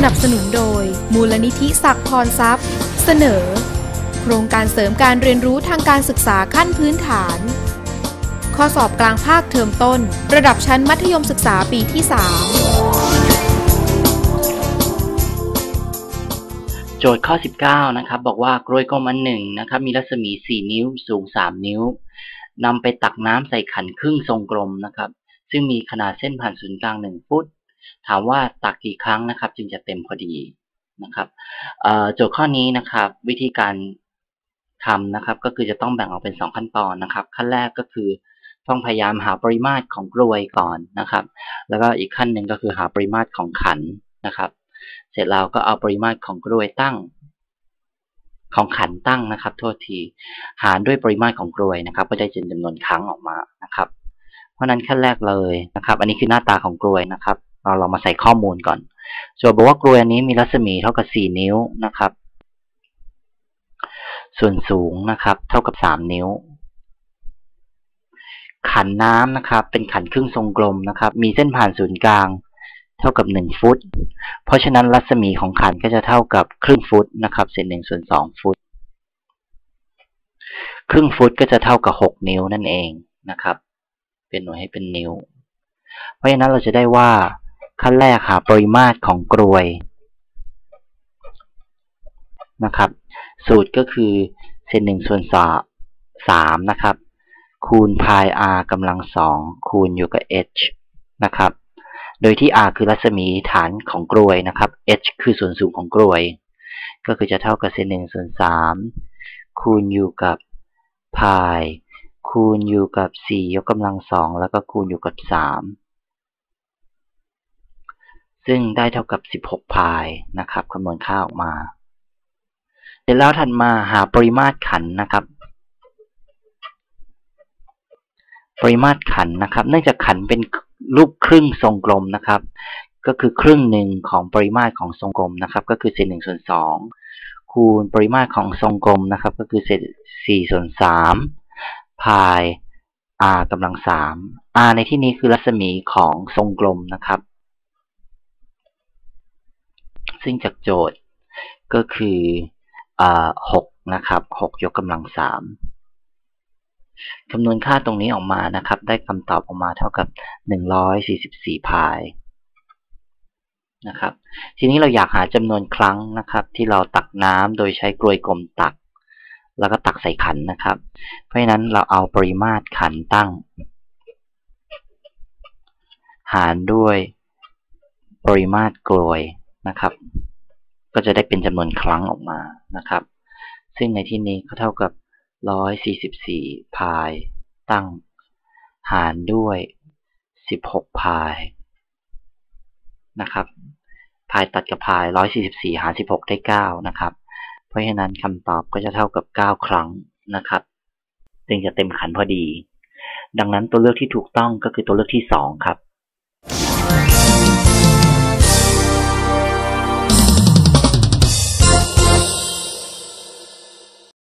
สนับสนุนโดย มูลนิธิศักดิ์พรทรัพย์ เสนอ โครงการเสริมการเรียนรู้ทางการศึกษาขั้นพื้นฐาน ข้อสอบกลางภาคเทอมต้น ระดับชั้นมัธยมศึกษาปีที่ 3 โจทย์ข้อ 19 นะครับ บอกว่ากล้วยก้มอันหนึ่งนะครับ มีรัศมี 4 นิ้ว สูง 3 นิ้วนำไปตักน้ำใส่ขันครึ่งทรงกลมนะครับ ซึ่งมีขนาดเส้นผ่านศูนย์กลาง 1 ฟุต ถามว่าตักกี่ครั้งนะครับ จึงจะเต็มพอดีนะครับโจทย์ข้อนี้นะครับ วิธีการทำนะครับ ก็คือจะต้องแบ่งออกเป็น 2 ขั้นตอนนะครับ ขั้นแรกก็คือต้องพยายามหาปริมาตรของกลวยก่อนนะครับ แล้วก็อีกขั้นหนึ่งก็คือหาปริมาตรของขันนะครับ เสร็จแล้วก็เอาปริมาตรของกลวยตั้ง ของขันตั้งนะครับ โทษทีหารด้วยปริมาตรของกลวยนะครับ ก็จะเป็นจำนวนครั้งออกมานะครับ เพราะนั้นขั้นแรกเลยนะครับ อันนี้คือหน้าตาของกลวยนะครับ เราลองมาใส่ข้อมูลก่อนส่วนบอกว่ากลวยอันนี้มีรัศมีเท่ากับ 4 นิ้วนะครับ ส่วนสูงนะครับ เท่ากับ 3 นิ้ว ขันน้ำนะครับ เป็นขันครึ่งทรงกลมนะครับ มีเส้นผ่านศูนย์กลาง เท่ากับ 1 ฟุต เพราะฉะนั้นรัศมีของขันก็จะเท่ากับครึ่งฟุตนะครับเศษหนึ่งส่วน2ฟุต ครึ่งฟุตก็จะเท่ากับ 6 นิ้วนั่นเองนะครับ เป็นหน่วยให้เป็นนิ้ว เพราะฉะนั้นเราจะได้ว่า ขั้นแรกหาปริมาตรของกรวยนะครับ สูตรก็คือเศษหนึ่งส่วนสามนะครับ คูณพาย r กำลังสองคูณอยู่กับ h นะครับ โดยที่ r คือรัศมีฐานของกรวยนะครับ h คือส่วนสูงของกรวย ก็คือจะเท่ากับเศษหนึ่งส่วนสามคูณอยู่กับพาย คูณอยู่กับสี่ยกกำลังสองแล้วก็คูณอยู่กับสาม ซึ่งได้เท่ากับ 16 พายนะครับคำนวณค่าออกมาเสร็จแล้วถัดมาหาปริมาตรขันนะครับ ปริมาตรขันนะครับ เนื่องจากขันเป็นรูปครึ่งทรงกลมนะครับ ก็คือครึ่งหนึ่งของปริมาตรของทรงกลมนะครับ ก็คือเศษหนึ่งส่วนสองคูณปริมาตรของทรงกลมนะครับ ก็คือเศษสี่ส่วนสามพาย r กำลังสาม r ในที่นี้คือรัศมีของทรงกลมนะครับ ซึ่งจากโจทย์ ก็คือหกนะครับหกยกกำลังสามคำนวณค่าตรงนี้ออกมานะครับ ได้คำตอบออกมาเท่ากับ144พายนะครับ ทีนี้เราอยากหาจำนวนครั้งนะครับ ที่เราตักน้ำโดยใช้กลวยกลมตัก แล้วก็ตักใส่ขันนะครับ เพราะฉะนั้นเราเอาปริมาตรขันตั้ง หารด้วยปริมาตรกลวยนะครับ ก็จะได้เป็นจำนวนครั้งออกมานะครับ ซึ่งในที่นี้ก็เท่ากับ 144 พาย ตั้ง หารด้วย 16 พายนะครับ พายตัดกับพาย 144 หาร 16 ได้ 9 นะครับ เพราะฉะนั้นคำตอบก็จะเท่ากับ 9 ครั้งนะครับ จึงจะเต็มขันพอดี ดังนั้นตัวเลือกที่ถูกต้องก็คือตัวเลือกที่ 2 ครับ